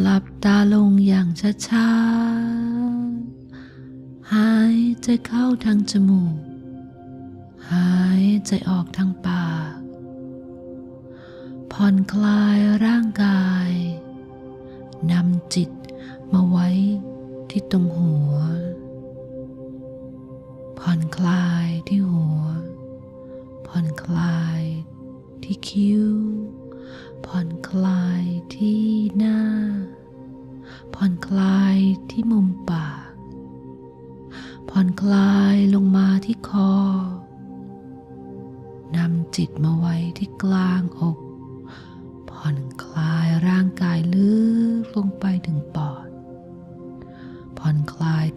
หลับตาลงอย่างช้าๆ หายใจเข้าทางจมูก หายใจออกทางปาก ผ่อนคลายร่างกาย นำจิตมาไว้ที่ตรงหัว ผ่อนคลายที่หัว ผ่อนคลายที่คิ้ว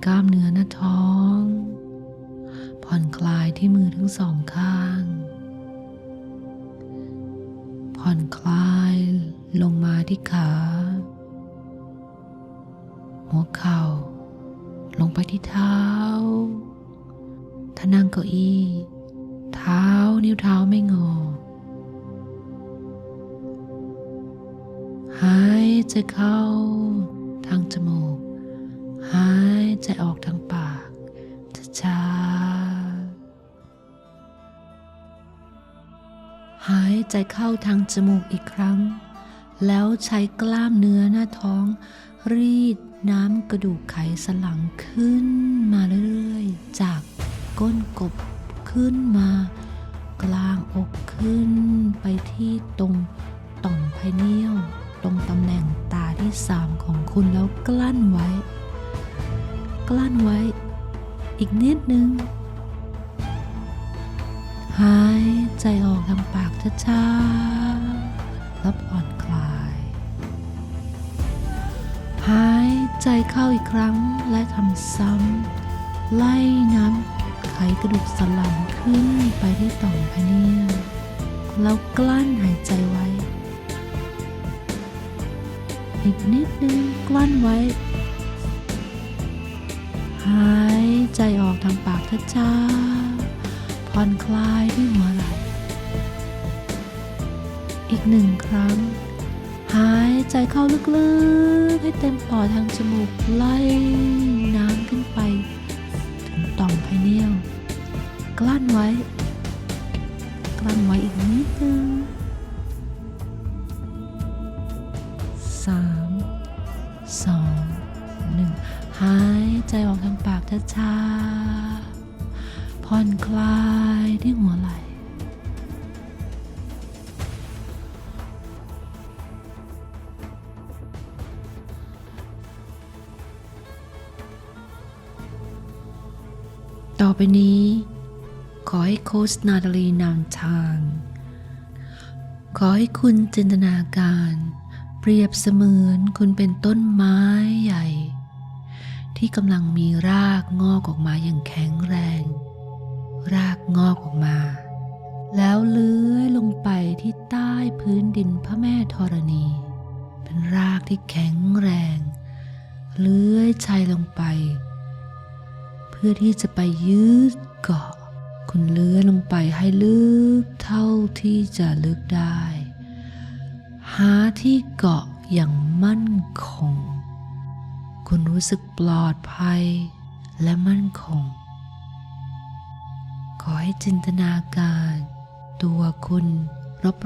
กล้ามเนื้อหน้าท้อง ผ่อนคลายที่มือทั้งสองข้าง ผ่อนคลายลงมาที่ขา หัวเข่า ลงไปที่เท้า ถ้านั่งเก้าอี้เท้านิ้วเท้าไม่งอ หายใจเข้าทางจมูก ใจออกทางปากช้าๆหายใจเข้าทางจมูกอีกครั้ง แล้วใช้กล้ามเนื้อหน้าท้อง รีดน้ำกระดูกไขสันหลังขึ้นมาเรื่อยๆ จากก้นกบขึ้นมา กลางอกขึ้นไปที่ตรงต่อมไพเนียล ตรงตำแหน่งตาที่สามของคุณแล้วกลั้นไว้ กลั้นไว้ อีกนิดนึง หายใจออกทางปากช้าๆแล้วผ่อนคลาย หายใจเข้าอีกครั้งและทำซ้ำ ไล่น้ำไขกระดูกสันหลังขึ้นไปที่ต่อมพเนียแล้วกลั้นหายใจไว้ อีกนิดนึงกลั้นไว้ายใจออกทางปากช้าๆผ่อนคลายที่หัวไหล่อีกหนึ่งครั้ง หายใจเข้าลึกๆ ให้เต็มปอดทางจมูกไล่น้ำขึ้นไป ถึงต่อมไพเนียลกลั้นไว้ กลั้นไว้อีกนิดนึง ช้าๆ ผ่อนคลายที่หัวไหล่ต่อไปนี้ ขอให้โค้ชนาตาลีนำทาง ขอให้คุณจินตนาการ เปรียบเสมือนคุณเป็นต้นไม้ใหญ่ ที่กำลังมีรากงอกออกมาอย่างแข็งแรง รากงอกออกมา แล้วเลื้อยลงไปที่ใต้พื้นดินพระแม่ธรณี เป็นรากที่แข็งแรง เลื้อยชัยลงไป เพื่อที่จะไปยืดเกาะ คุณเลื้อยลงไปให้ลึกเท่าที่จะลึกได้ หาที่เกาะอย่างมั่นคง คุณรู้สึกปลอดภัยและมั่นคง ขอให้จินตนาการ ตัวคุณ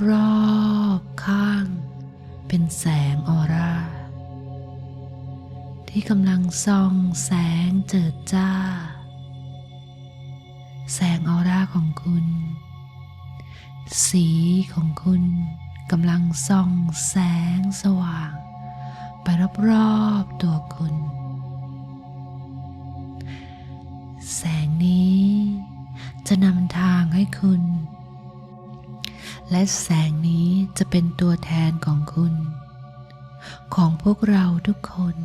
รอบๆข้าง เป็นแสงออร่า ที่กำลังส่องแสงเจิดจ้า แสงออร่าของคุณ สีของคุณกำลังส่องแสงสว่าง รอบๆตัวคุณ แสงนี้จะนำทางให้คุณ และแสงนี้จะเป็นตัวแทนของคุณ ของพวกเราทุกคน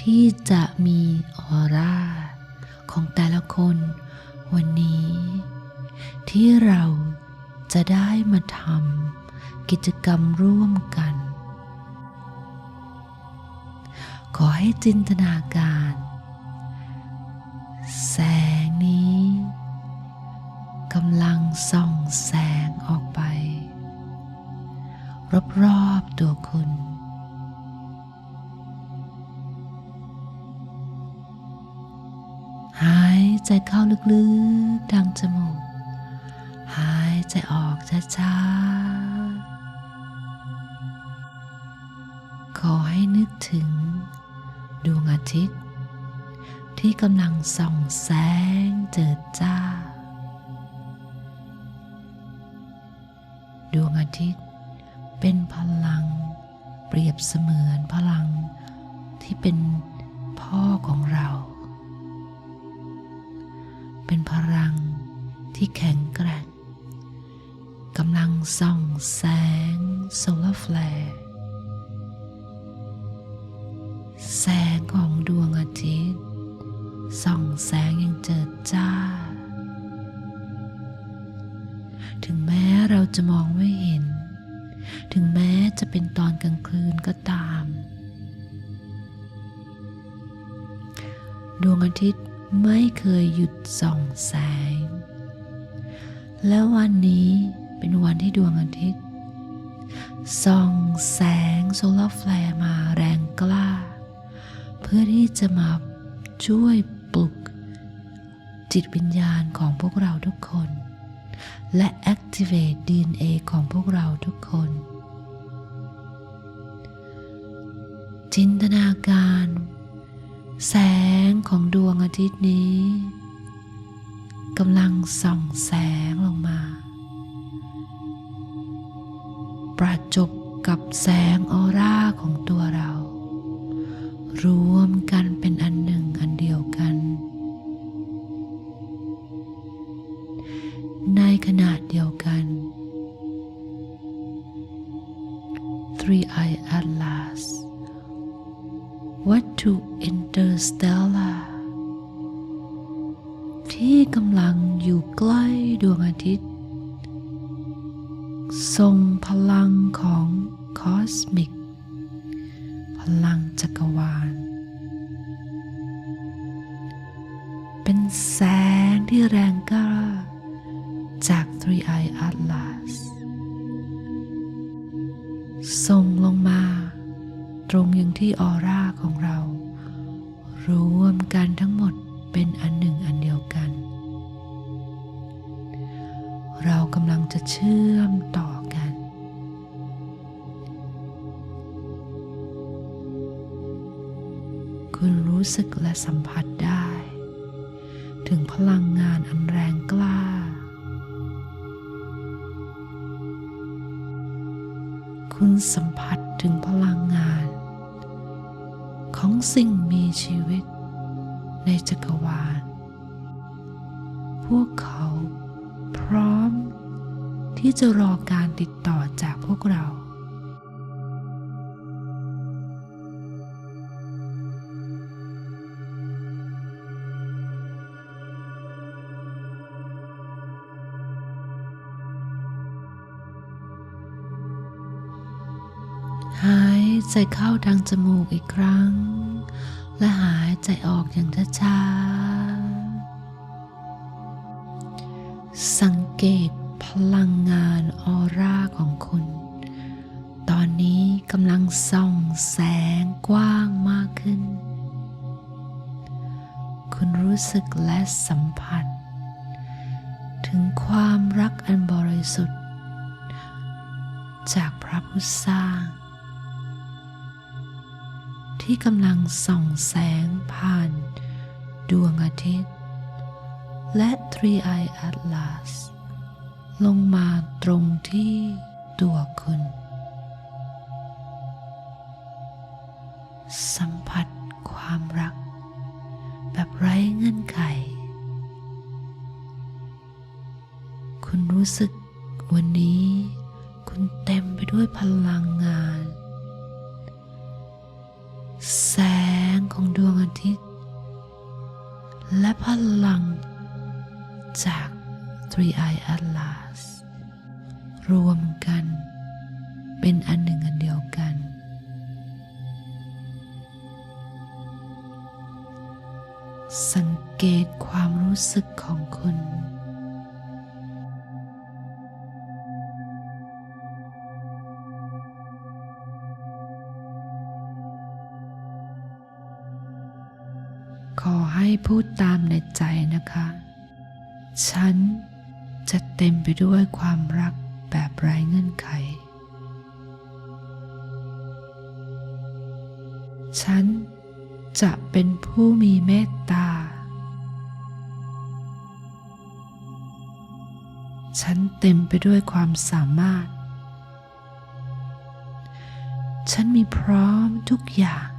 ที่จะมีออร่าของแต่ละคนวันนี้ ที่เราจะได้มาทำกิจกรรมร่วมกัน ขอให้จินตนาการ แสงนี้กำลังส่องแสงออกไป รอบๆตัวคุณ หายใจเข้าลึกๆทางจมูก หายใจออกช้าๆขอให้นึกถึง ดวงอาทิตย์ ที่กำลังส่องแสงเจิดจ้า ดวงอาทิตย์ เป็นพลัง เปรียบเสมือนพลังที่เป็นพ่อของเรา เป็นพลังที่แข็งแกร่งกำลังส่องแสงโซลาร์แฟลร์ แสงของดวงอาทิตย์ส่องแสงอย่างเจิดจ้า ถึงแม้เราจะมองไม่เห็น ถึงแม้จะเป็นตอนกลางคืนก็ตาม ดวงอาทิตย์ไม่เคยหยุดส่องแสง และวันนี้เป็นวันที่ดวงอาทิตย์ส่องแสงโซลาร์แฟลร์มาแรงกล้า พื่อที่จะมาช่วยปลุกจิตวิญญาณของพวกเราทุกคน และ activate DNA ของพวกเราทุกคน จินตนาการ แสงของดวงอาทิตย์นี้กำลังส่องแสงลงมา ประจบกับแสงออร่าของตัวเรา รวมกันเป็นอันหนึ่งอันเดียวกัน รู้สึกและสัมผัสได้ ถึงพลังงานอันแรงกล้า คุณสัมผัสถึงพลังงาน ของสิ่งมีชีวิต ในจักรวาล พวกเขาพร้อมที่จะรอการติดต่อจากพวกเรา ใจเข้าทางจมูกอีกครั้ง และหายใจออกอย่างช้าๆ สังเกตพลังงานออร่าของคุณ ตอนนี้กำลังส่องแสงกว้างมากขึ้น คุณรู้สึกและสัมผัส ถึงความรักอันบริสุทธิ์ จากพระผู้สร้าง ที่กำลังส่องแสงผ่าน ดวงอาทิตย์ และ Three Eye Atlas ลงมาตรงที่ตัวคุณ สัมผัสความรัก แบบไร้เงื่อนไข คุณรู้สึกวันนี้ คุณเต็มไปด้วยพลังงาน แสงของดวงอาทิตย์ และพลังจาก Three Eye Atlas รวมกันเป็นอันหนึ่งอันเดียวกัน สังเกตความรู้สึกของ พูดตามในใจนะคะ ฉันจะเต็มไปด้วยความรักแบบไร้เงื่อนไข ฉันจะเป็นผู้มีเมตตา ฉันเต็มไปด้วยความสามารถ ฉันมีพร้อมทุกอย่าง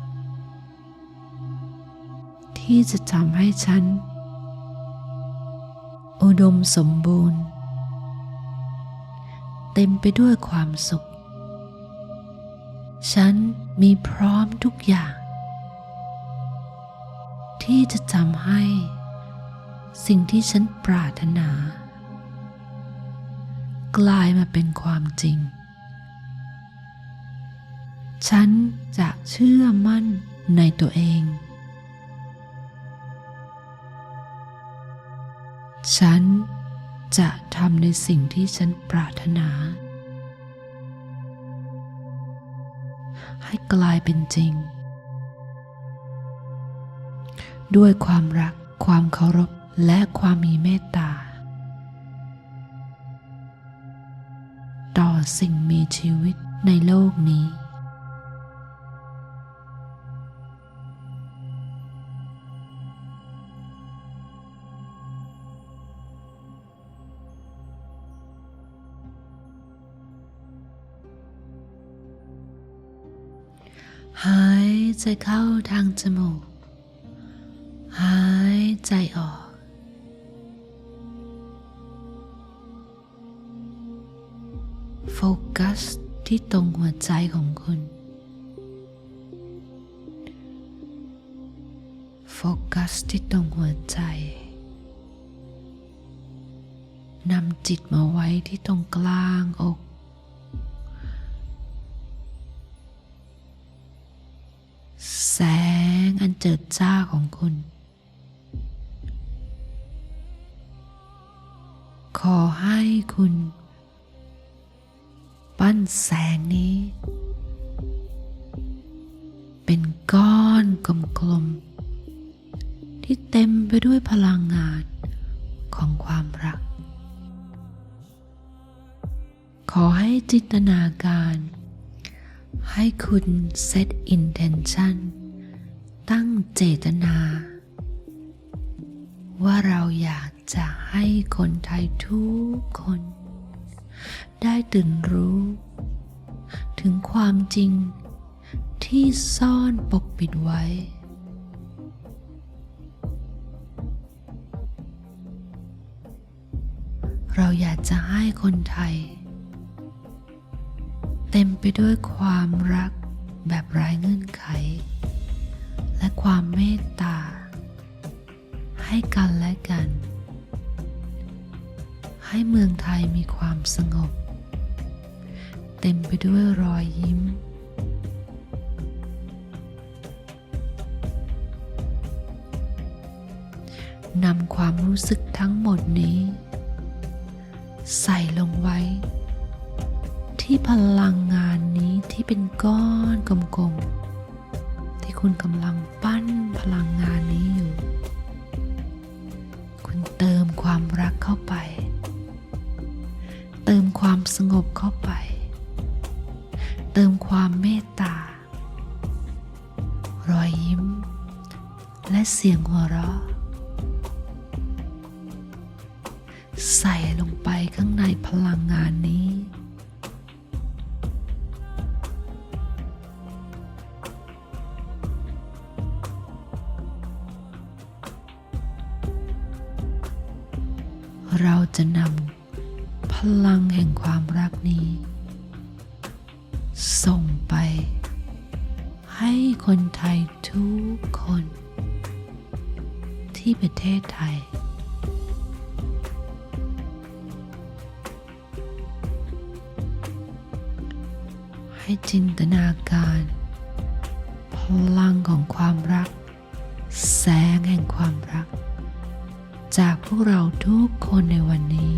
ที่จะทำให้ฉัน อุดมสมบูรณ์ เต็มไปด้วยความสุข ฉันมีพร้อมทุกอย่าง ที่จะทำให้ สิ่งที่ฉันปรารถนา กลายมาเป็นความจริง ฉันจะเชื่อมั่นในตัวเอง ฉันจะทำในสิ่งที่ฉันปรารถนา ให้กลายเป็นจริง ด้วยความรัก ความเคารพ และความมีเมตตา ต่อสิ่งมีชีวิตในโลกนี้ ใจเข้าทางจมูก หายใจออก โฟกัสที่ตรงหัวใจของคุณ โฟกัสที่ตรงหัวใจนำจิตมาไว้ที่ตรงกลางอก จ้าของคุณ ขอให้คุณ ปั้นแสงนี้ เป็นก้อนกลมๆ ที่เต็มไปด้วยพลังงานของความรัก ขอให้จินตนาการให้คุณ set intention ว่าเราอยากจะให้คนไทยทุกคน ได้ตื่นรู้ ถึงความจริงที่ซ่อนปกปิดไว้ เราอยากจะให้คนไทย เต็มไปด้วยความรักแบบไร้เงื่อนไข และความเมตตา ให้กันและกัน ให้เมืองไทยมีความสงบ เต็มไปด้วยรอยยิ้ม นำความรู้สึกทั้งหมดนี้ ใส่ลงไว้ ที่พลังงานนี้ที่เป็นก้อนกลมๆที่คุณกำลังปั้นพลังงานนี้อยู่ เติมความรักเข้าไป เติมความสงบเข้าไป เติมความเมตตา รอยยิ้ม และเสียงหัวเราะ ใส่ลงไปข้างในพลังงานนี้ ที่ประเทศไทย ให้จินตนาการ พลังของความรัก แสงแห่งความรัก จากพวกเราทุกคนในวันนี้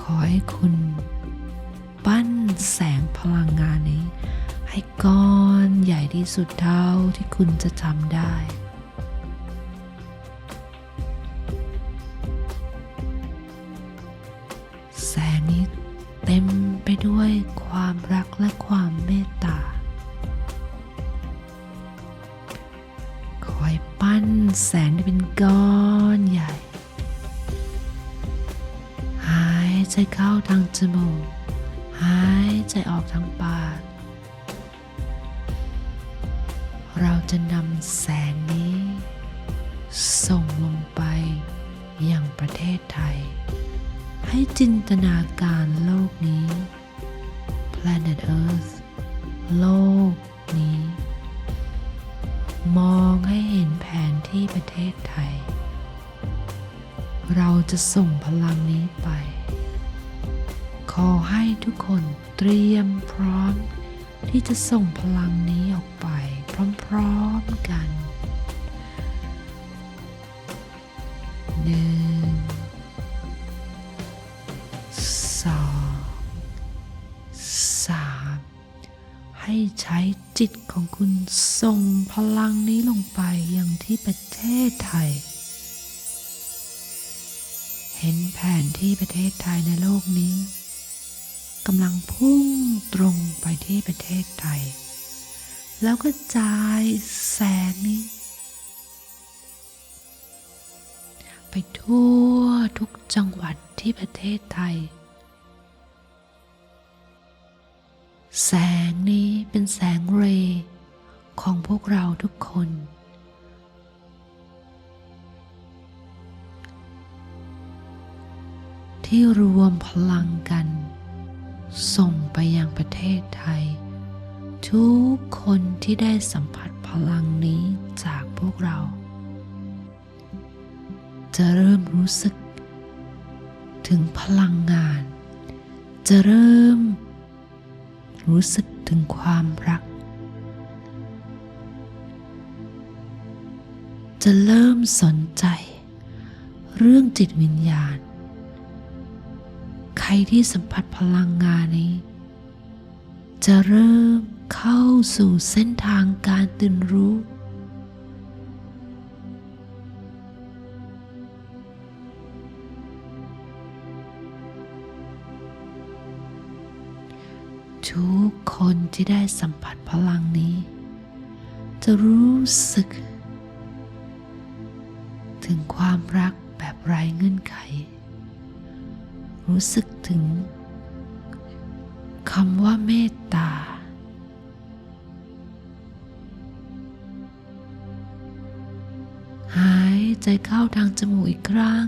ขอให้คุณ ปั้นแสงพลังงานนี้ ให้ก้อนใหญ่ที่สุดเท่าที่คุณจะทำได้แสงนี้เต็มไปด้วยความรักและความเมตตาขอให้ปั้นแสงที่เป็นก้อนใหญ่ หายใจเข้าทางจมูก หายใจออกทางปาก เราจะนำแสงนี้ ส่งลงไปยังประเทศไทย ให้จินตนาการโลกนี้ Planet Earth โลกนี้ มองให้เห็นแผนที่ประเทศไทย เราจะส่งพลังนี้ไป ขอให้ทุกคนเตรียมพร้อมที่จะส่งพลังนี้ออกไป พร้อมๆกันหนึ่งสองสามให้ใช้จิตของคุณส่งพลังนี้ลงไปยังที่ประเทศไทย เห็นแผนที่ประเทศไทยในโลกนี้กำลังพุ่งตรงไปที่ประเทศไทย แล้วก็จ่ายแสงนี้ ไปทั่วทุกจังหวัดที่ประเทศไทย แสงนี้เป็นแสงเรย์ของพวกเราทุกคน ที่รวมพลังกัน ส่งไปยังประเทศไทย ทุกคนที่ได้สัมผัสพลังนี้จากพวกเรา จะเริ่มรู้สึก ถึงพลังงาน จะเริ่ม รู้สึกถึงความรัก จะเริ่มสนใจ เรื่องจิตวิญญาณ ใครที่สัมผัสพลังงานนี้ จะเริ่ม เข้าสู่เส้นทางการตื่นรู้ ทุกคนที่ได้สัมผัสพลังนี้ จะรู้สึก ถึงความรักแบบไร้เงื่อนไข รู้สึกถึงคำว่าเมตตา ใจเข้าทางจมูกอีกครั้ง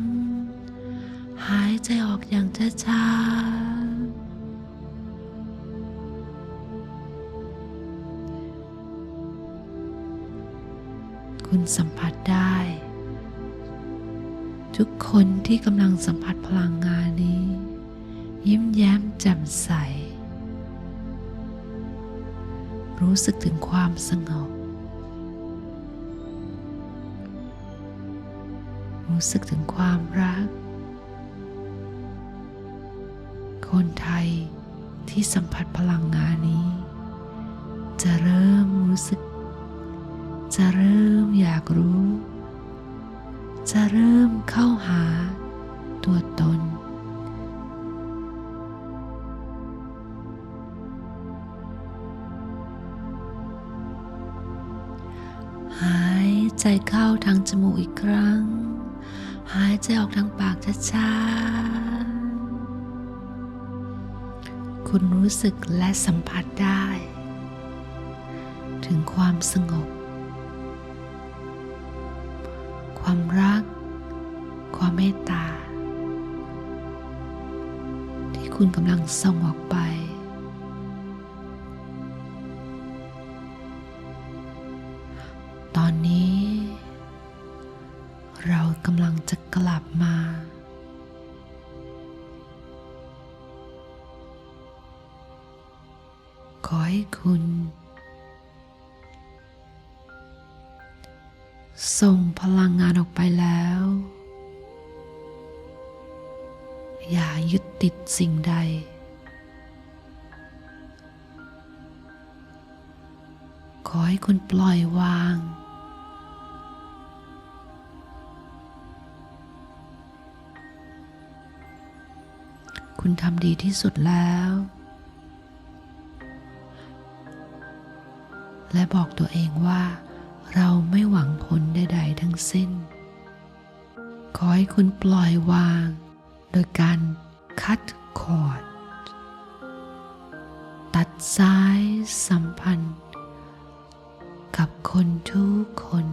หายใจออกอย่างช้าๆ คุณสัมผัสได้ ทุกคนที่กำลังสัมผัสพลังงานนี้ ยิ้มแย้มแจ่มใส รู้สึกถึงความสงบ รู้สึกถึงความรัก คนไทยที่สัมผัสพลังงานนี้ จะเริ่มรู้สึก จะเริ่มอยากรู้ จะเริ่มเข้าหาตัวตนคใจเข้าทางจมูกอีกครั้ง หายใจออกทางปากช้าๆ คุณรู้สึกและสัมผัสได้ ถึงความสงบ ความรัก ความเมตตา ที่คุณกำลังส่งออกไป อให้คุณ ส่งพลังงานออกไปแล้ว อย่ายึดติดสิ่งใด ขอให้คุณปล่อยวาง คุณทำดีที่สุดแล้ว และบอกตัวเองว่า เราไม่หวังผลใด ๆ ทั้งสิ้น ขอให้คุณปล่อยวาง โดยการคัดคอร์ดตัดสายสัมพันธ์ กับคนทุกคน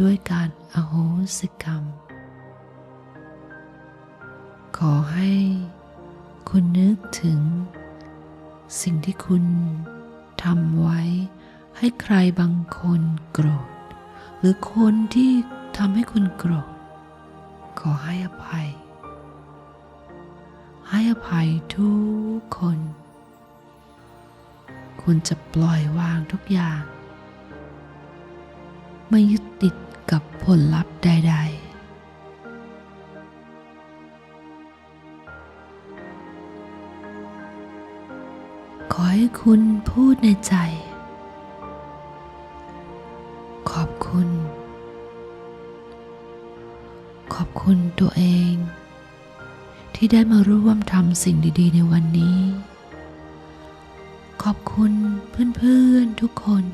ด้วยการอโหสิกรรม ขอให้คุณนึกถึงสิ่งที่คุณทำไว้ ให้ใครบางคนโกรธ หรือคนที่ทำให้คุณโกรธ ขอให้อภัย ให้อภัยทุกคน คุณจะปล่อยวางทุกอย่าง ไม่ยึดติดกับผลลัพธ์ใด ๆขอให้คุณพูดในใจ เอง ที่ได้มาร่วมทำสิ่งดี ๆ ในวันนี้ ขอบคุณเพื่อน ๆ ทุกคน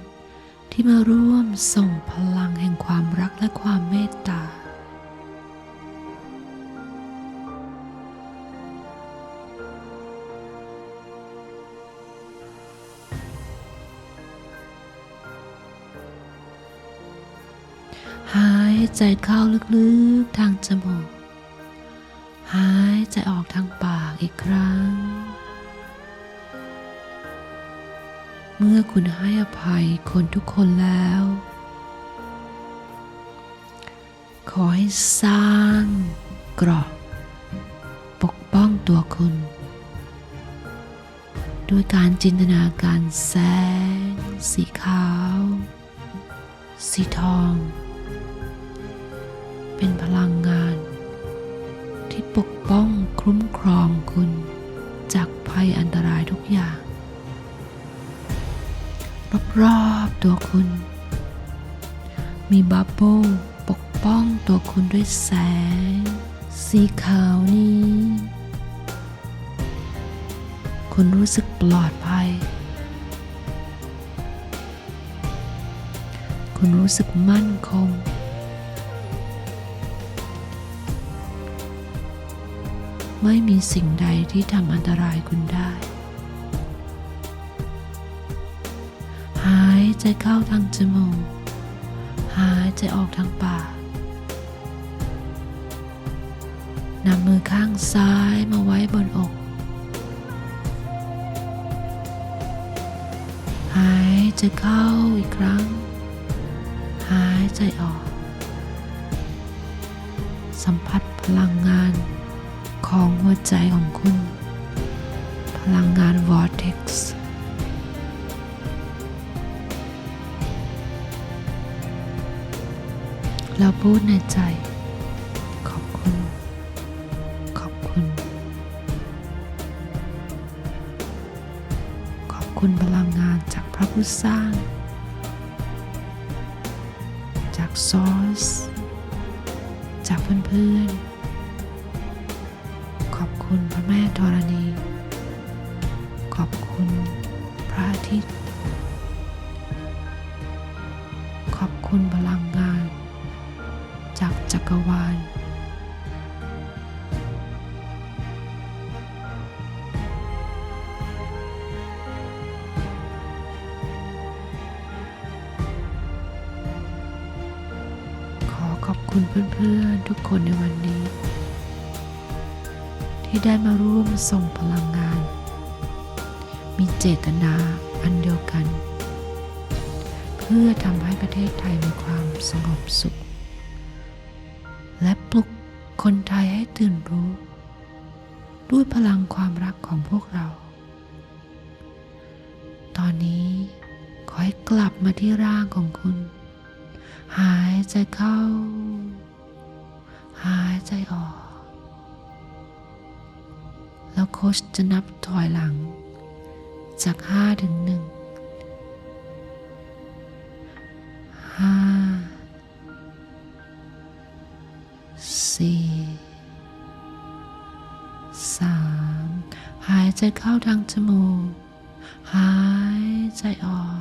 ที่มาร่วมส่งพลังแห่งความรักและความเมตตา หายใจเข้าลึกๆทางจมูก หายใจออกทางปากอีกครั้ง เมื่อคุณให้อภัยคนทุกคนแล้ว ขอให้สร้างเกราะปกป้องตัวคุณ ด้วยการจินตนาการแสง สีขาว สีทอง รอบตัวคุณ มีบับเบิ้ลปกป้องตัวคุณด้วยแสง สีขาวนี้ คุณรู้สึกปลอดภัย คุณรู้สึกมั่นคงไม่มีสิ่งใดที่ทำอันตรายคุณได้ายใจเข้าทางจมูก หายใจออกทางปากนำมือข้างซ้ายมาไว้บนอก หายใจเข้าอีกครั้ง หายใจออก สัมผัสพลังงานของหัวใจของคุณ พลังงาน Vortex แล้วพูดในใจ ขอบคุณ ขอบคุณ ขอบคุณพลังงานจากพระผู้สร้าง จากซอสจากเพื่อนๆ ขอบคุณพระแม่ธรณี ขอบคุณพระอาทิตย์ ขอบคุณพลังงาน กรวาล ขอขอบคุณเพื่อนๆทุกคนในวันนี้ ที่ได้มาร่วมส่งพลังงาน มีเจตนาอันเดียวกัน เพื่อทำให้ประเทศไทยมีความสงบสุข ใจออก แล้วโค้ชจะนับถอยหลัง จากห้าถึงหนึ่งห้าสี่สามหายใจเข้าทางจมูก หายใจออก